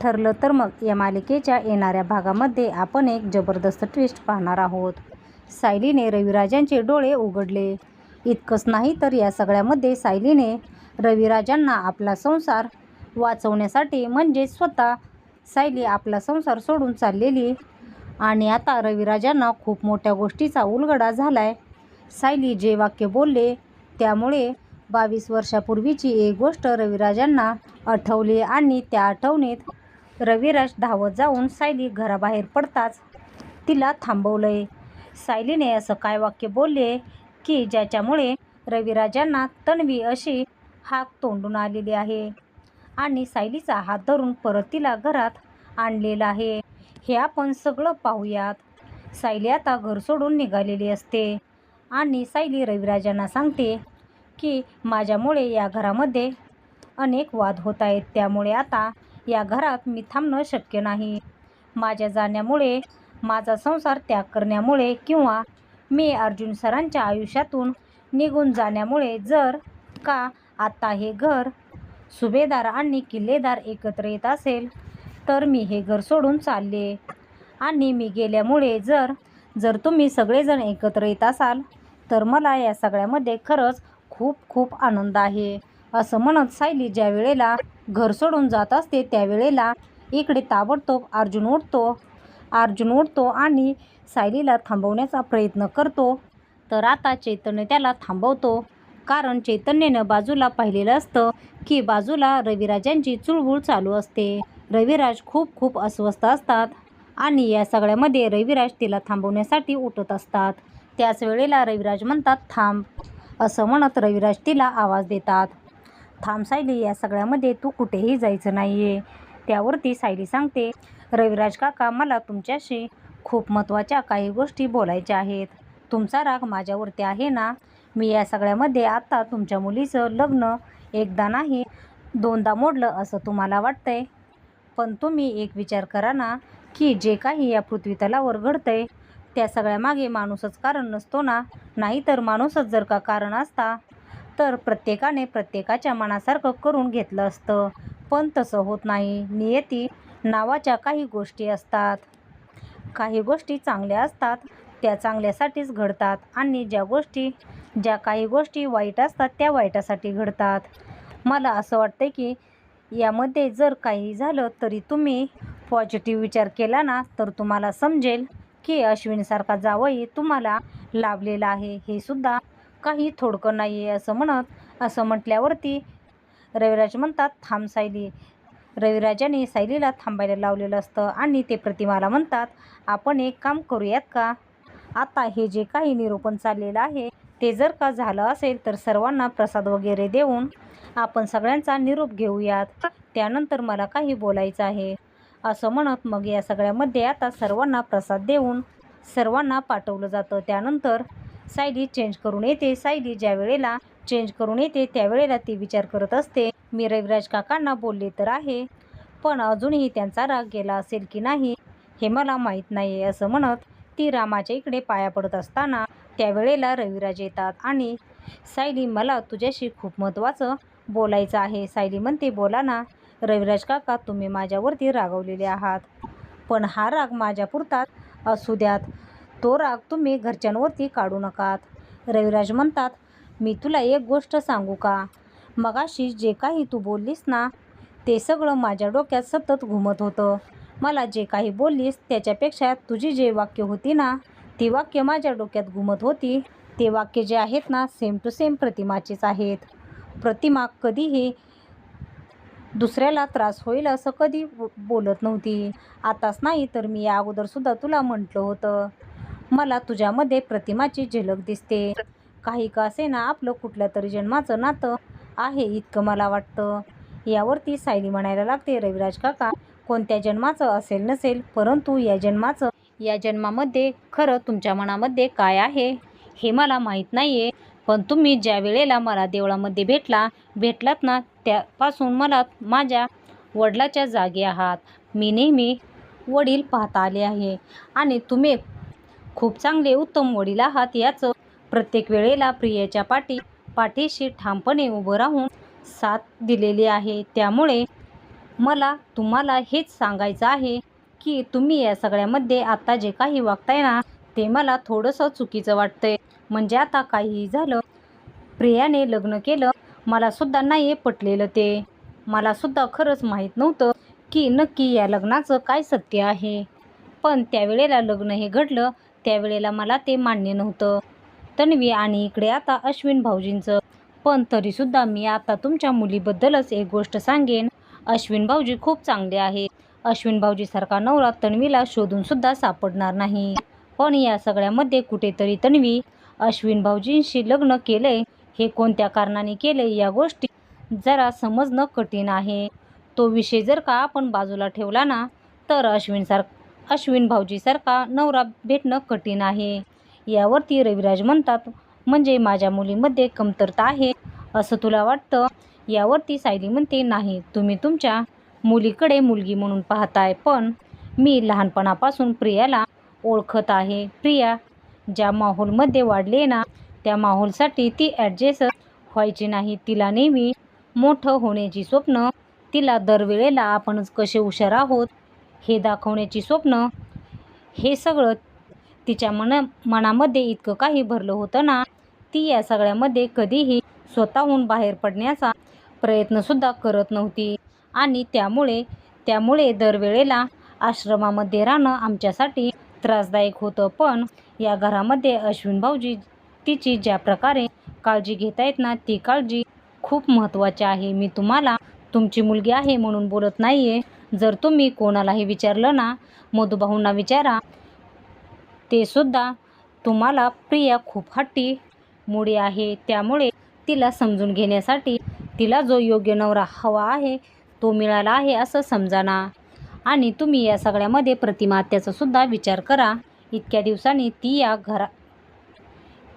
ठरलं तर मग या मालिकेच्या येणाऱ्या भागामध्ये आपण एक जबरदस्त ट्विस्ट पाहणार आहोत. सायलीने रविराजांचे डोळे उघडले. इतकंच नाही तर या सगळ्यामध्ये सायलीने रविराजांना आपला संसार वाचवण्यासाठी म्हणजे स्वतः सायली आपला संसार सोडून चाललेली आणि आता रविराजांना खूप मोठ्या गोष्टीचा उलगडा झालाय. सायली जे वाक्य बोलले त्यामुळे बावीस वर्षापूर्वीची एक गोष्ट रविराजांना आठवली आणि त्या आठवणीत रविराज धावत जाऊन सायली घराबाहेर पडताच तिला थांबवलंय. सायलीने असं काय वाक्य बोलले की ज्याच्यामुळे रविराजांना तन्वी अशी हाक तोंडून आलेली आहे आणि सायलीचा हात धरून परत तिला घरात आणलेला आहे. हे आपण सगळं पाहूयात. सायली आता घर सोडून निघालेली असते आणि सायली रविराजांना सांगते की माझ्यामुळे या घरामध्ये अनेक वाद होत आहेत. त्यामुळे आता या घरात मी थांबणं शक्य नाही. माझ्या जाण्यामुळे माझा संसार त्याग करण्यामुळे किंवा मी अर्जुन सरांच्या आयुष्यातून निघून जाण्यामुळे जर का आत्ता हे घर सुभेदार आणि किल्लेदार एकत्र येत असेल तर मी हे घर सोडून चालले. आणि मी गेल्यामुळे जर जर तुम्ही सगळेजण एकत्र येत असाल तर मला या सगळ्यामध्ये खरंच खूप खूप आनंद आहे. असं म्हणत सायली ज्या वेळेला घर सोडून जात असते त्यावेळेला इकडे ताबडतोब अर्जुन उठतो अर्जुन उठतो आणि सायलीला थांबवण्याचा प्रयत्न करतो. तर आता चैतन्य त्याला थांबवतो. कारण चैतन्यनं बाजूला पाहिलेलं असतं की बाजूला रविराजांची चुळबुळ चालू असते. रविराज खूप खूप अस्वस्थ असतात आणि या सगळ्यामध्ये रविराज तिला थांबवण्यासाठी उठत असतात. त्याच वेळेला रविराज म्हणतात थांब असं म्हणत रविराज तिला आवाज देतात. थांब सायली या सगळ्यामध्ये तू कुठेही जायचं नाही आहे त्यावरती सायली सांगते रविराज काका मला तुमच्याशी खूप महत्त्वाच्या काही गोष्टी बोलायच्या आहेत. तुमचा राग माझ्यावरती आहे ना? मी या सगळ्यामध्ये आत्ता तुमच्या मुलीचं लग्न एकदा नाही दोनदा मोडलं असं तुम्हाला वाटतंय? पण तुम्ही एक विचार करा ना की जे काही या पृथ्वीतलावर घडतंय त्या सगळ्यामागे माणूसच कारण नसतो ना? नाहीतर माणूसच जर का कारण असता तर प्रत्येकाने प्रत्येकाच्या मनासारखं करून घेतलं असतं. पण तसं होत नाही. नियती नावाच्या काही गोष्टी असतात. काही गोष्टी चांगल्या असतात त्या चांगल्यासाठीच घडतात आणि ज्या गोष्टी ज्या काही गोष्टी वाईट असतात त्या वाईटासाठी घडतात. मला असं वाटतं की यामध्ये जर काही झालं तरी तुम्ही पॉझिटिव्ह विचार केला ना तर तुम्हाला समजेल की अश्विनीसारखा जावई तुम्हाला लाभलेला आहे. हे सुद्धा काही थोडकं नाही आहे असं म्हणत असं म्हटल्यावरती रविराज म्हणतात थांब सायली. रविराजाने सायलीला थांबायला लावलेलं असतं आणि ते प्रतिमाला म्हणतात आपण एक काम करूयात का? आता हे जे काही निरूपण चाललेलं आहे ते जर का झालं असेल तर सर्वांना प्रसाद वगैरे देऊन आपण सगळ्यांचा निरोप घेऊयात. त्यानंतर मला काही बोलायचं आहे. असं म्हणत मग या सगळ्यामध्ये आता सर्वांना प्रसाद देऊन सर्वांना पाठवलं जातं. त्यानंतर सायली चेंज करून येते. सायली ज्या वेळेला चेंज करून येते त्यावेळेला ती विचार करत असते मी रविराज काकांना बोलले तर आहे पण अजूनही त्यांचा राग गेला असेल की नाही हे मला माहीत नाही आहे असं म्हणत ती रामाच्या इकडे पाया पडत असताना त्यावेळेला रविराज येतात आणि सायली मला तुझ्याशी खूप महत्त्वाचं बोलायचं आहे. सायली म्हणते बोला ना रविराज काका तुम्ही माझ्यावरती रागवलेले आहात पण हा राग माझ्या पुरतात असू द्यात. तो राग तुम्ही घरच्यांवरती काढू नकात. रविराज म्हणतात मी तुला एक गोष्ट सांगू का? मगाशी जे काही तू बोललीस ना ते सगळं माझ्या डोक्यात सतत घुमत होतं. मला जे काही बोललीस त्याच्यापेक्षा तुझी जे वाक्य होती ना ती वाक्य माझ्या डोक्यात घुमत होती. ते वाक्य जे आहेत ना सेम टू सेम प्रतिमाचेच आहेत. प्रतिमा कधीही दुसऱ्याला त्रास होईल असं कधी बो बोलत नव्हती. आताच नाही तर मी या अगोदरसुद्धा तुला म्हटलं होतं. मला तुझ्यामध्ये प्रतिमाची झलक दिसते. काही का असे ना आपलं कुठल्या तरी जन्माचं नातं आहे इतकं मला वाटतं. यावरती सायली म्हणायला लागते रविराज काका कोणत्या जन्माचं असेल नसेल परंतु या जन्माचं या जन्मामध्ये खरं तुमच्या मनामध्ये काय आहे हे मला माहीत नाही आहे पण तुम्ही ज्या वेळेला मला देवळामध्ये भेटला भेटलात ना त्यापासून मला माझ्या वडिलाच्या जागी आहात. मी नेहमी वडील पाहता आले आहे. आणि तुम्ही खूप चांगले उत्तम वडील आहात याचं प्रत्येक वेळेला प्रियेच्या पाठी पाठीशी ठामपणे उभं राहून साथ दिलेली आहे. त्यामुळे मला तुम्हाला हेच सांगायचं आहे की तुम्ही या सगळ्यामध्ये आता जे काही वागताय ना ते मला थोडंसं चुकीचं वाटतंय. म्हणजे आता काहीही झालं प्रियाने लग्न केलं मला सुद्धा नाही पटलेलं ते. मला सुद्धा खरंच माहीत नव्हतं की नक्की या लग्नाचं काय सत्य आहे. पण त्यावेळेला लग्न हे घडलं त्यावेळेला मला ते मान्य नव्हतं. तन्वी आणि इकडे आता अश्विन भाऊजींचं. पण तरीसुद्धा मी आता तुमच्या मुलीबद्दलच एक गोष्ट सांगेन. अश्विन भाऊजी खूप चांगले आहेत. अश्विन भाऊजीसारखा नवरा तन्वीला शोधूनसुद्धा सापडणार नाही. पण या सगळ्यामध्ये कुठेतरी तन्वी अश्विन भाऊजींशी लग्न केलंय हे कोणत्या कारणाने केले या गोष्टी जरा समजणं कठीण आहे. तो विषय जर का आपण बाजूला ठेवला ना तर अश्विनसार अश्विन भाऊजीसारखा नवरा भेटणं कठीण आहे. यावरती रविराज म्हणतात म्हणजे माझ्या मुलीमध्ये कमतरता आहे असं तुला वाटतं? यावरती सायली म्हणते नाही तुम्ही तुमच्या मुलीकडे मुलगी म्हणून पाहताय पण मी लहानपणापासून प्रियाला ओळखत आहे. प्रिया ज्या माहोलमध्ये वाढले ना त्या माहोलसाठी ती ॲडजस्ट व्हायची नाही. तिला नेहमी मोठं होण्याची स्वप्न तिला दरवेळेला आपणच कसे हुशार आहोत हे दाखवण्याची स्वप्न हे सगळं तिच्या मन मनामध्ये इतकं काही भरलं होतं ना ती या सगळ्यामध्ये कधीही स्वतःहून बाहेर पडण्याचा प्रयत्नसुद्धा करत नव्हती. आणि त्यामुळे त्यामुळे दरवेळेला आश्रमामध्ये राहणं आमच्यासाठी त्रासदायक होतं. पण या घरामध्ये अश्विन भाऊजी तिची ज्या प्रकारे काळजी घेता येत ना ती काळजी खूप महत्त्वाची आहे. मी तुम्हाला तुमची मुलगी आहे म्हणून बोलत नाही आहे जर तुम्ही कोणालाही विचारलं ना मधुभाऊंना विचारा. ते सुद्धा तुम्हाला प्रिया खूप हट्टी मुडी आहे त्यामुळे तिला समजून घेण्यासाठी तिला जो योग्य नवरा हवा आहे तो मिळाला आहे असं समजा ना आणि तुम्ही या सगळ्यामध्ये प्रतिमा सुद्धा विचार करा. इतक्या दिवसांनी ती या घरा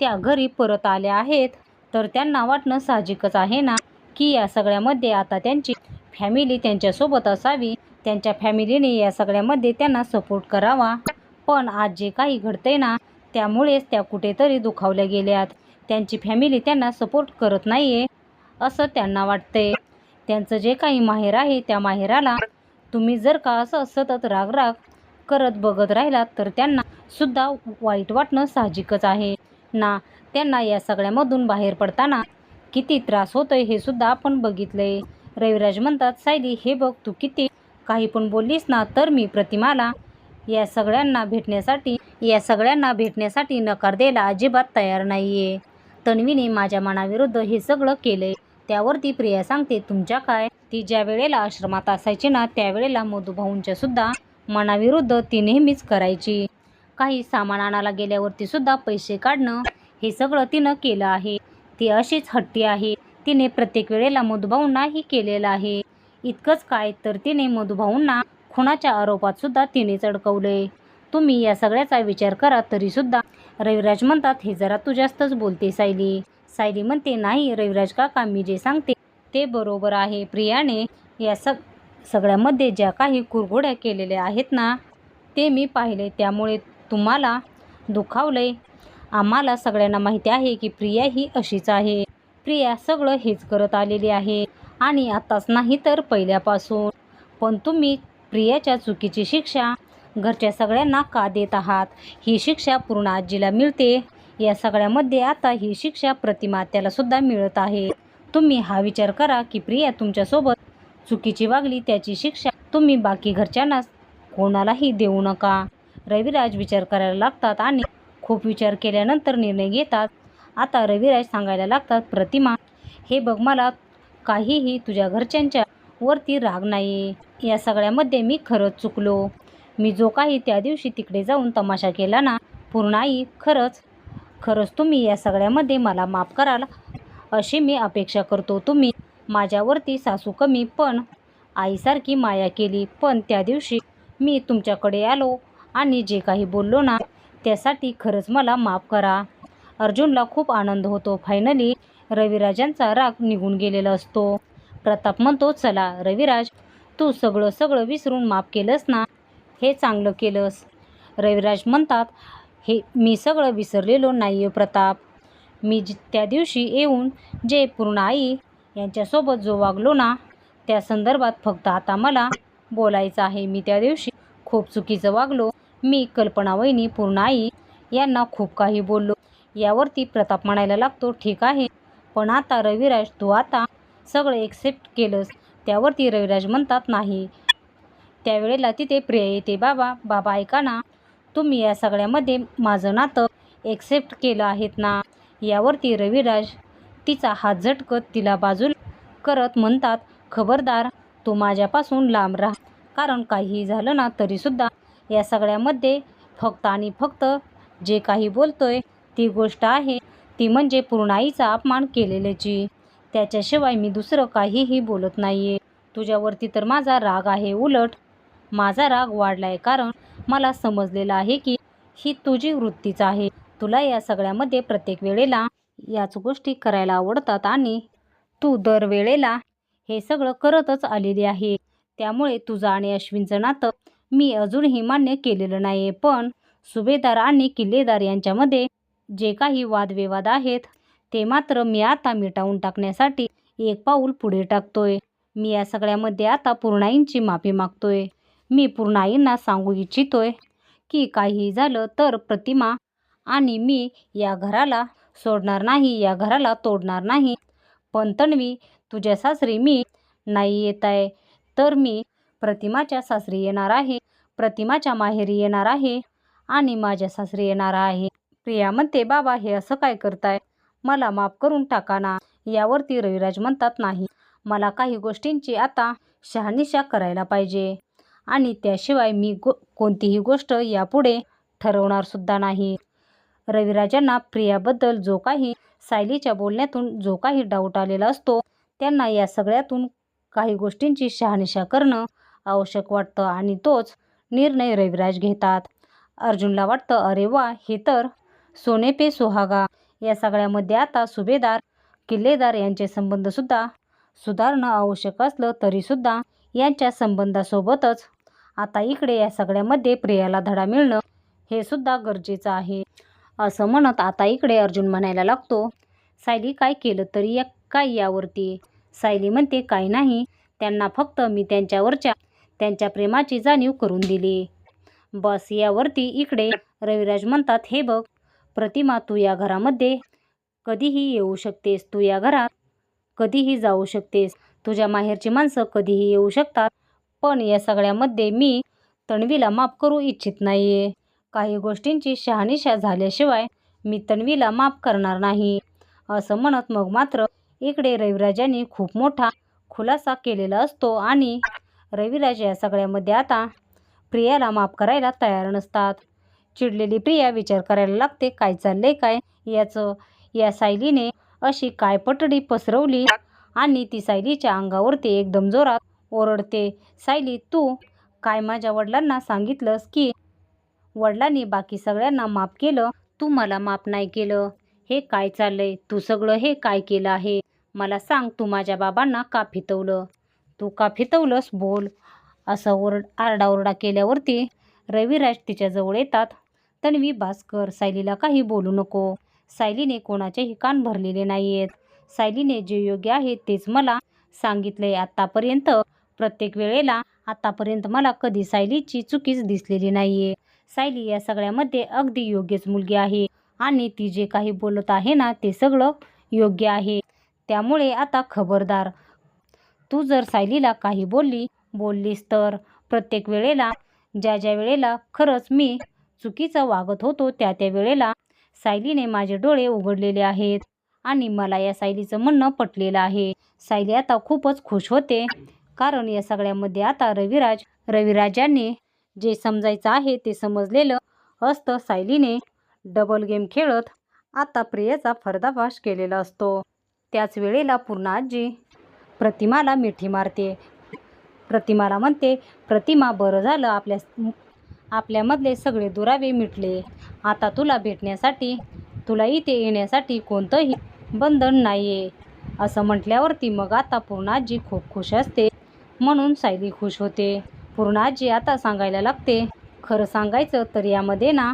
त्या घरी परत आल्या आहेत. तर त्यांना वाटणं साहजिकच आहे ना? की या सगळ्यामध्ये आता त्यांची फॅमिली त्यांच्यासोबत असावी. त्यांच्या फॅमिलीने या सगळ्यामध्ये त्यांना सपोर्ट करावा. पण आज जे काही घडतंय ना त्यामुळेच त्या कुठेतरी दुखावल्या गेल्यात. त्यांची फॅमिली त्यांना सपोर्ट करत नाही आहे असं त्यांना वाटतंय. त्यांचं जे काही माहेर आहे त्या माहेराला तुम्ही जर का असं सतत रागराग करत बघत राहिलात तर त्यांना सुद्धा वाईट वाटणं साहजिकच आहे. ना त्यांना या सगळ्यामधून बाहेर पडताना किती त्रास होतोय हे सुद्धा आपण बघितलंय. रविराज म्हणतात सायली हे बघ तू किती काही पण बोललीस ना तर मी प्रतिमाला या सगळ्यांना भेटण्यासाठी या सगळ्यांना भेटण्यासाठी नकार द्यायला अजिबात तयार नाही आहे तन्वीने माझ्या मनाविरुद्ध हे सगळं केलंय. त्यावरती प्रिया सांगते तुमच्या काय? ती ज्या वेळेला आश्रमात असायची ना त्यावेळेला मधुभाऊंच्या सुद्धा मनाविरुद्ध ती नेहमीच करायची. काही सामान आणायला गेल्यावरती सुद्धा पैसे काढणं हे सगळं तिनं केलं आहे. ती अशीच हट्टी आहे. तिने प्रत्येक वेळेला मधुभाऊंनाही केलेलं आहे. इतकंच काय तर तिने मधुभाऊंना खुणाच्या आरोपात सुद्धा तिने अडकवले तुम्ही या सगळ्याचा विचार करा तरीसुद्धा. रविराज म्हणतात हे जरा तू जास्तच बोलते सायली. सायली म्हणते नाही रविराज काका मी जे सांगते ते बरोबर आहे. प्रियाने या सग सगळ्यामध्ये ज्या काही कुरघोड्या केलेल्या आहेत ना ते मी पाहिले. त्यामुळे तुम्हाला दुखावले आम्हाला सगळ्यांना माहिती आहे की प्रिया ही अशीच आहे. प्रिया सगळं हेच करत आलेली आहे. आणि आताच नाही तर पहिल्यापासून. पण तुम्ही प्रियाच्या चुकीची शिक्षा घरच्या सगळ्यांना का देत आहात? ही शिक्षा पूर्ण आजीला मिळते. या सगळ्यामध्ये आता ही शिक्षा प्रतिमा त्याला सुद्धा मिळत आहे. तुम्ही हा विचार करा की प्रिया तुमच्यासोबत चुकीची वागली त्याची शिक्षा तुम्ही बाकी घरच्यांना कोणालाही देऊ नका. रविराज विचार करायला लागतात आणि खूप विचार केल्यानंतर निर्णय घेतात. आता रविराज सांगायला लागतात प्रतिमा हे बघ मला काहीही तुझ्या घरच्यांच्या वरती राग नाही या सगळ्यामध्ये मी खरंच चुकलो. मी जो काही त्या दिवशी तिकडे जाऊन तमाशा केला ना पूर्ण आई खरंच खरंच तुम्ही या सगळ्यामध्ये मला माफ कराल अशी मी अपेक्षा करतो तुम्ही. माझ्यावरती सासू कमी पण आईसारखी माया केली. पण त्या दिवशी मी तुमच्याकडे आलो आणि जे काही बोललो ना त्यासाठी खरंच मला माफ करा. अर्जुनला खूप आनंद होतो. फायनली रविराजांचा राग निघून गेलेला असतो. प्रताप म्हणतो चला रविराज तू सगळं सगळं विसरून माफ केलंस ना? हे चांगलं केलंस. रविराज म्हणतात हे मी सगळं विसरलेलो नाही आहे प्रताप. मी जि त्या दिवशी येऊन जे पूर्ण आई यांच्यासोबत जो वागलो ना त्या संदर्भात फक्त आता मला बोलायचं आहे. मी त्या दिवशी खूप चुकीचं वागलो. मी कल्पना वहिनी पूर्णाई यांना खूप काही बोललो. यावरती प्रताप म्हणायला लागतो ठीक आहे पण आता रविराज तू आता सगळं एक्सेप्ट केलंस. त्यावरती रविराज म्हणतात नाही. त्यावेळेला तिथे प्रिया येते बाबा बाबा ऐका ना. तुम्ही या सगळ्यामध्ये माझं नातं एक्सेप्ट केलं आहेत ना? यावरती रविराज तिचा हात झटकत तिला बाजूला करत म्हणतात खबरदार तू माझ्यापासून लांब राहा. कारण काहीही झालं ना तरीसुद्धा या सगळ्यामध्ये फक्त आणि फक्त जे काही बोलतोय ती गोष्ट आहे ती म्हणजे पूर्णाईचा अपमान केलेल्याची. त्याच्याशिवाय मी दुसरं काहीही बोलत नाही आहे तुझ्यावरती तर माझा राग आहे उलट. माझा राग वाढला आहे कारण मला समजलेलं आहे की ही तुझी वृत्तीच आहे. तुला या सगळ्यामध्ये प्रत्येक वेळेला याच गोष्टी करायला आवडतात आणि तू दरवेळेला हे सगळं करतच आलेली आहे. त्यामुळे तुझं आणि अश्विनचं नातं मी अजूनही मान्य केलेलं नाही आहे पण सुभेदार आणि किल्लेदार यांच्यामध्ये जे काही वादविवाद आहेत ते मात्र मी आता मिटावून टाकण्यासाठी एक पाऊल पुढे टाकतोय. मी या सगळ्यामध्ये आता पूर्णाईंची माफी मागतोय. मी पूर्णाईंना सांगू इच्छितोय की काही झालं तर प्रतिमा आणि मी या घराला सोडणार नाही या घराला तोडणार नाही. पण तन्वी तुझ्या सासरी मी नाही येत आहे तर मी प्रतिमाच्या सासरी येणार आहे. प्रतिमाच्या माहेरी येणार आहे आणि माझ्या सासरी येणार आहे. प्रिया म्हणते बाबा हे असं काय करताय? मला माफ करून टाका ना. यावरती रविराज म्हणतात नाही. मला काही गोष्टींची आता शहानिशा करायला पाहिजे. आणि त्याशिवाय मी गो कोणतीही गोष्ट यापुढे ठरवणारसुद्धा नाही. रविराजांना प्रियाबद्दल जो काही सायलीच्या बोलण्यातून जो काही डाऊट आलेला असतो त्यांना या सगळ्यातून काही गोष्टींची शहानिशा करणं आवश्यक वाटतं आणि तोच निर्णय रविराज घेतात. अर्जुनला वाटतं अरे वा हे तर सोने पे सुहागा. या सगळ्यामध्ये आता सुभेदार किल्लेदार यांचे संबंधसुद्धा सुधारणं आवश्यक असलं तरीसुद्धा यांच्या संबंधासोबतच आता इकडे या सगळ्यामध्ये प्रियाला धडा मिळणं हे सुद्धा गरजेचं आहे. असं म्हणत आता इकडे अर्जुन म्हणायला लागतो सायली काय केलं तरी या काय यावरती? सायली म्हणते काही नाही. त्यांना फक्त मी त्यांच्यावरच्या त्यांच्या प्रेमाची जाणीव करून दिली. बस यावरती इकडे रविराज म्हणतात हे बघ प्रतिमा तू या घरामध्ये कधीही येऊ शकतेस. तू या घरात कधीही जाऊ शकतेस. तुझ्या माहेरची माणसं कधीही येऊ शकतात. पण या सगळ्यामध्ये मी तन्वीला माफ करू इच्छित नाही आहे काही गोष्टींची शहानिशा झाल्याशिवाय मी तन्वीला माफ करणार नाही. असं म्हणत मग मात्र इकडे रविराजांनी खूप मोठा खुलासा केलेला असतो आणि रविराज या सगळ्यामध्ये आता प्रियाला माफ करायला तयार नसतात. चिडलेली प्रिया विचार करायला लागते काय चाललंय काय? याचं या सायलीने अशी काय पटडी पसरवली? आणि ती सायलीच्या अंगावरती एकदम जोरात ओरडते सायली तू काय माझ्या वडिलांना सांगितलंस की वडिलांनी बाकी सगळ्यांना माफ केलं? तू मला माफ नाही केलं. हे काय चाललंय? तू सगळं हे काय केलं आहे? मला सांग तू माझ्या बाबांना का फितवलं? तू का फितवलंस बोल? असं ओरड आरडाओरडा केल्यावरती रविराज तिच्याजवळ येतात. तन्वी भास्कर सायलीला काही बोलू नको. सायलीने कोणाचेही कान भरलेले नाही आहेत सायलीने जे योग्य आहे तेच मला सांगितले आत्तापर्यंत प्रत्येक वेळेला आत्तापर्यंत मला कधी सायलीची चुकीच दिसलेली नाही आहे सायली या सगळ्यामध्ये अगदी योग्यच मुलगी आहे आणि ती जे काही बोलत आहे ना ते सगळं योग्य आहे. त्यामुळे आता खबरदार तू जर सायलीला काही बोलली बोललीस तर. प्रत्येक वेळेला ज्या ज्या वेळेला खरंच मी चुकीचं वागत होतो त्या त्या वेळेला सायलीने माझे डोळे उघडलेले आहेत आणि मला या सायलीचं म्हणणं पटलेलं आहे. सायली आता खूपच खुश होते. कारण या सगळ्यामध्ये आता रविराज रविराजांनी जे समजायचं आहे ते समजलेलं असतं. सायलीने डबल गेम खेळत आता प्रियाचा फर्दाफाश केलेला असतो. त्याच वेळेला पूर्ण आजी प्रतिमाला मिठी मारते. प्रतिमाला म्हणते प्रतिमा बरं झालं. आपल्या आपल्यामधले सगळे दुरावे मिटले. आता तुला भेटण्यासाठी तुला इथे येण्यासाठी कोणतंही बंधन नाही आहे असं म्हटल्यावरती मग आता पूर्णाजी खूप खुश असते. म्हणून सायली खुश होते. पूर्णाजी आता सांगायला लागते खरं सांगायचं तर यामध्ये ना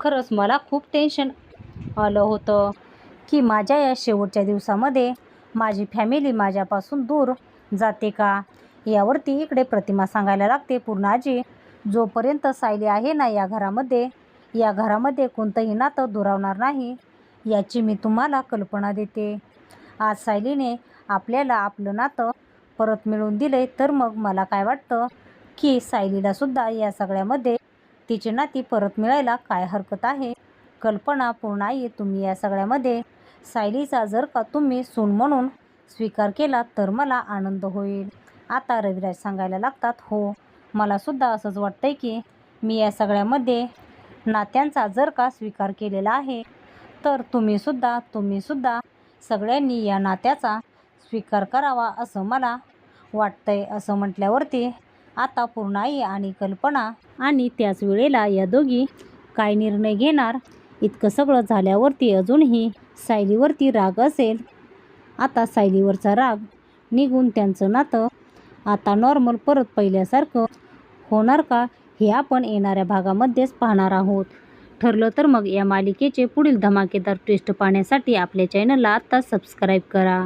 खरंच मला खूप टेन्शन आलं होतं की माझ्या या शेवटच्या दिवसामध्ये माझी फॅमिली माझ्यापासून दूर जाते का? यावरती इकडे प्रतिमा सांगायला लागते पूर्णाजी जोपर्यंत सायली आहे ना या घरामध्ये या घरामध्ये कोणतंही नातं दुरावणार नाही याची मी तुम्हाला कल्पना देते. आज सायलीने आपल्याला आपलं नातं परत मिळवून दिले तर मग मला काय वाटतं की सायलीलासुद्धा या सगळ्यामध्ये तिची नाती परत मिळायला काय हरकत आहे? कल्पना पूर्ण आई तुम्ही या सगळ्यामध्ये सायलीचा जर का तुम्ही सून म्हणून स्वीकार केला तर मला आनंद होईल. आता रविराज सांगायला लागतात हो मलासुद्धा असंच वाटतंय की मी या सगळ्यामध्ये नात्यांचा जर का स्वीकार केलेला आहे तर तुम्हीसुद्धा तुम्हीसुद्धा सगळ्यांनी या नात्याचा स्वीकार करावा असं मला वाटतंय असं म्हटल्यावरती आता पूर्णाई आणि कल्पना आणि त्याच वेळेला या दोघी काय निर्णय घेणार इतकं सगळं झाल्यावरती अजूनही सायलीवरती राग असेल. आता सायलीवरचा राग निघून त्यांचं नातं. आता नॉर्मल परत पहिल्यासारखं होणार का हे आपण येणाऱ्या भागामध्येच पाहणार आहोत. ठरलं तर मग या मालिकेचे पुढील धमाकेदार ट्विस्ट पाहण्यासाठी आपल्या चॅनलला आत्ताच सबस्क्राईब करा.